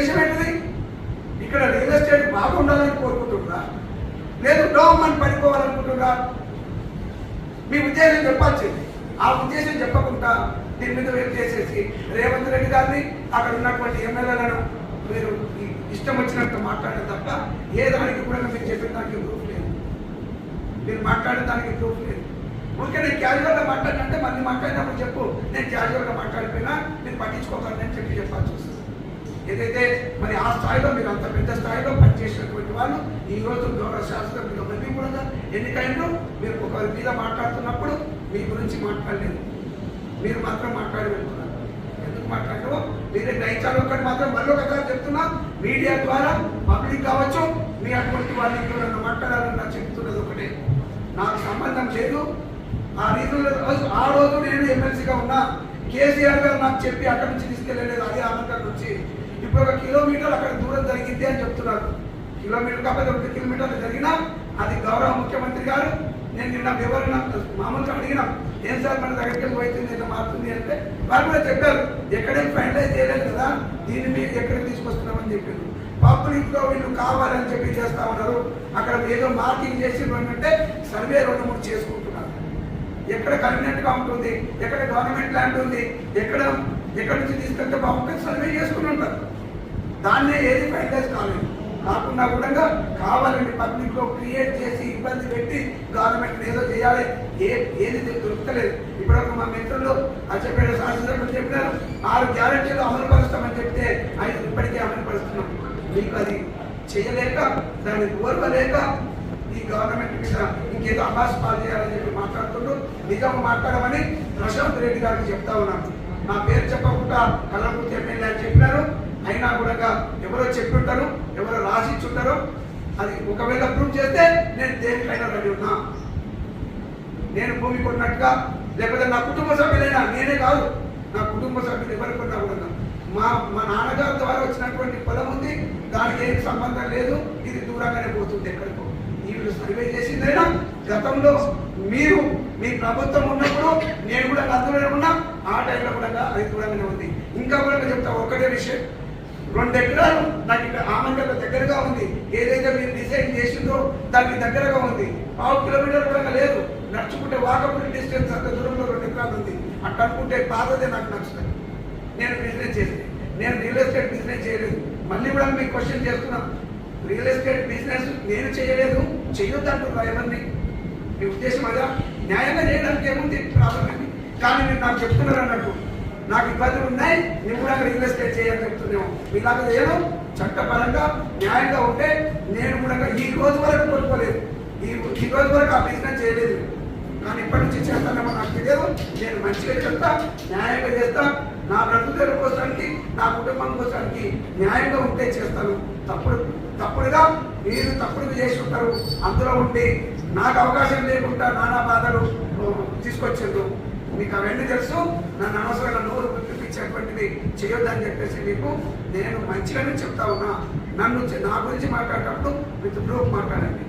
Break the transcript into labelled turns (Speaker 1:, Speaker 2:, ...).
Speaker 1: ఉద్దేశం ఏంటిది ఇక్కడ రియల్ ఎస్టేట్ బాగుండాలని కోరుకుంటున్నా. లేదు డోమ్ పడిపోవాలనుకుంటున్నా. మీ ఉద్దేశం చెప్పాల్సింది. ఆ ఉద్దేశం చెప్పకుండా దీని మీద వేరు చేసేసి రేవంత్ రెడ్డి గారిని అక్కడ ఉన్నటువంటి ఎమ్మెల్యేలను మీరు ఇష్టం వచ్చినట్టు మాట్లాడే తప్ప ఏ దానికి కూడా మీరు చెప్పిన దానికి ప్రూఫ్ లేదు. మీరు మాట్లాడే దానికి ప్రూఫ్ లేదు. ఓకే నేను క్యాజువల్గా మాట్లాడినంటే మళ్ళీ మాట్లాడినప్పుడు చెప్పు. నేను క్యాజువల్గా మాట్లాడిపోయినా నేను పట్టించుకోగలను అని చెప్పి చెప్పాల్సి వస్తుంది. ఏదైతే మరి ఆ స్థాయిలో మీరు అంత పెద్ద స్థాయిలో పనిచేసినటువంటి వాళ్ళు ఈ రోజు గౌరవ శాస్త్రజ్ఞులు మళ్ళీ కూడా ఎన్నికైనా మీరు ఒకరి మీద మాట్లాడుతున్నప్పుడు మీ గురించి మాట్లాడలేదు. మీరు మాత్రం మాట్లాడి వెళ్తున్నారు. ఎందుకు మాట్లాడటం మీరే గ్రహించాలి ఒకటి మాత్రం మళ్ళీ ఒకసారి చెప్తున్నా మీడియా ద్వారా పబ్లిక్ కావచ్చు మీ అటువంటి వాళ్ళు ఎవరైనా మాట్లాడాలని నాకు చెప్తున్నది ఒకటే. నాకు సంబంధం లేదు. ఆ రీజన్లో రోజు ఆ రోజు నేను ఎమ్మెల్సీగా ఉన్నా కేసీఆర్ గారు నాకు చెప్పి అక్కడి నుంచి తీసుకెళ్ళలేదు అదే ఆనందం నుంచి. ఇప్పుడు ఒక కిలోమీటర్ అక్కడ దూరం జరిగింది అని చెప్తున్నారు. కిలోమీటర్ కాకపోతే ఒక కిలోమీటర్లు జరిగినా అది గౌరవ ముఖ్యమంత్రి గారు నేను నిన్న వివరణ మామూలుగా అడిగినా ఏం సార్ మన దగ్గరికి పోయింది ఇట్లా మారుతుంది అంటే వారు కూడా చెప్పారు ఎక్కడేం ఫైనలైజ్ చేయలేదు కదా దీన్ని మీరు ఎక్కడికి తీసుకొస్తున్నామని చెప్పారు. పబ్లిక్లో వీళ్ళు కావాలని చెప్పి చేస్తా ఉన్నారు. అక్కడ ఏదో మార్కింగ్ చేసి అంటే సర్వే రెండు మూడు చేసుకుంటున్నారు. ఎక్కడ కన్వీనెంట్గా ఉంటుంది ఎక్కడ గవర్నమెంట్ ల్యాండ్ ఉంది ఎక్కడ ఎక్కడి నుంచి తీసుకెళ్తే బాగుంటుంది సర్వే చేసుకుంటారు దాన్నే ఏది ఫైనలైజ్ కాలేదు. కాకుండా కూడా కావాలని పబ్లిక్లో క్రియేట్ చేసి ఇబ్బంది పెట్టి గవర్నమెంట్ ఏదో చేయాలి. ఏ ఏది దొరకలేదు ఇప్పుడు ఒక మా మిత్రులు అచ్చపేట శాసనసభ్యులు చెప్పినారు ఆరు గ్యారెంటీలు అమలు పరుస్తామని చెప్తే ఐదు ఇప్పటికే అమలు పరుస్తున్నాం మీకు అది చేయలేక దాన్ని ఓర్వలేక ఈ గవర్నమెంట్ మీద ఇంకేదో అభాస్ పాలు చేయాలని చెప్పి మాట్లాడుతుంటూ నిజం మాట్లాడమని ప్రశాంత్ రెడ్డి గారికి చెప్తా ఉన్నాను. నా పేరు చెప్పకుండా కల్లపూర్తి ఎమ్మెల్యే అని చెప్పినారు. అయినా కూడా ఎవరో చెప్తుంటారు ఎవరో రాసిచ్చుంటారో. అది ఒకవేళ ప్రూవ్ చేస్తే నేను దేనికైనా రెడీ ఉన్నా. నేను భూమి కొన్నట్టుగా లేకపోతే నా కుటుంబ సభ్యులైనా నేనే కాదు. నా కుటుంబ సభ్యులు ఎవరు కొన్నా కూడా మా మా నాన్నగారి ద్వారా వచ్చినటువంటి పొలం ఉంది దానికి ఏం సంబంధం లేదు. ఇది దూరంగానే పోతుంది ఎక్కడికో. ఈ వీళ్ళు సర్వే చేసిందైనా గతంలో మీరు మీ ప్రభుత్వం ఉన్నప్పుడు నేను కూడా అందులోనే ఉన్నా ఆ టైంలో కూడా అది దూరంగానే ఉంది. ఇంకా కూడా చెప్తా ఒకటే విషయం. రెండు ఎకరాలు నాకు ఇక్కడ ఆమంగళ దగ్గరగా ఉంది. ఏదైతే మీరు డిసైడ్ చేసిందో దానికి దగ్గరగా ఉంది. పావు కిలోమీటర్ కూడా లేదు. నడుచుకుంటే వాకబుల్ డిస్టెన్స్ అంత దూరంలో రెండు ఎకరాలు ఉంది. అట్లా అనుకుంటే పాతదే నాకు నచ్చుతుంది. నేను బిజినెస్ చేసి నేను రియల్ ఎస్టేట్ బిజినెస్ చేయలేదు. మళ్ళీ కూడా మీకు క్వశ్చన్ చేస్తున్నా. రియల్ ఎస్టేట్ బిజినెస్ నేను చేయలేదు. చేయొద్దు అంటున్నా ఎవరిని? మీ ఉద్దేశం అదా? న్యాయంగా చేయడానికి ఏముంది? ప్రాబ్లం కానీ మీరు నాకు చెప్తున్నారు అన్నట్టు. నాకు ఇబ్బందులు ఉన్నాయి నేను కూడా అక్కడ ఎస్టేట్ చేయాలని చెప్తున్నాము మీలాగా చేయను. చట్టపరంగా న్యాయంగా ఉంటే నేను కూడా ఈ రోజు వరకు కోరుకోలేదు ఈ ఈ రోజు వరకు ఆ బిజినెస్ చేయలేదు. కానీ ఇప్పటి నుంచి చేస్తానేమో నాకు తెలియదు. నేను మంచిగా చేస్తా న్యాయంగా చేస్తా. నా బ్రతుకుల కోసానికి నా కుటుంబం కోసానికి న్యాయంగా ఉంటే చేస్తాను. తప్పుడు తప్పుడుగా మీరు తప్పుడు చేసి ఉంటారు అందులో ఉండి నాకు అవకాశం లేకుండా నానా బాధలు ఆ, తీసుకొచ్చిండ్రు. మీకు అవన్నీ తెలుసు. నన్ను అనవసరంగా నోరు పిలిపించేటువంటిది చేయొద్దని చెప్పేసి మీకు నేను మంచిగానే చెప్తా ఉన్నా. నన్ను నా గురించి మాట్లాడేటప్పుడు విత్ ప్రూఫ్ మాట్లాడండి.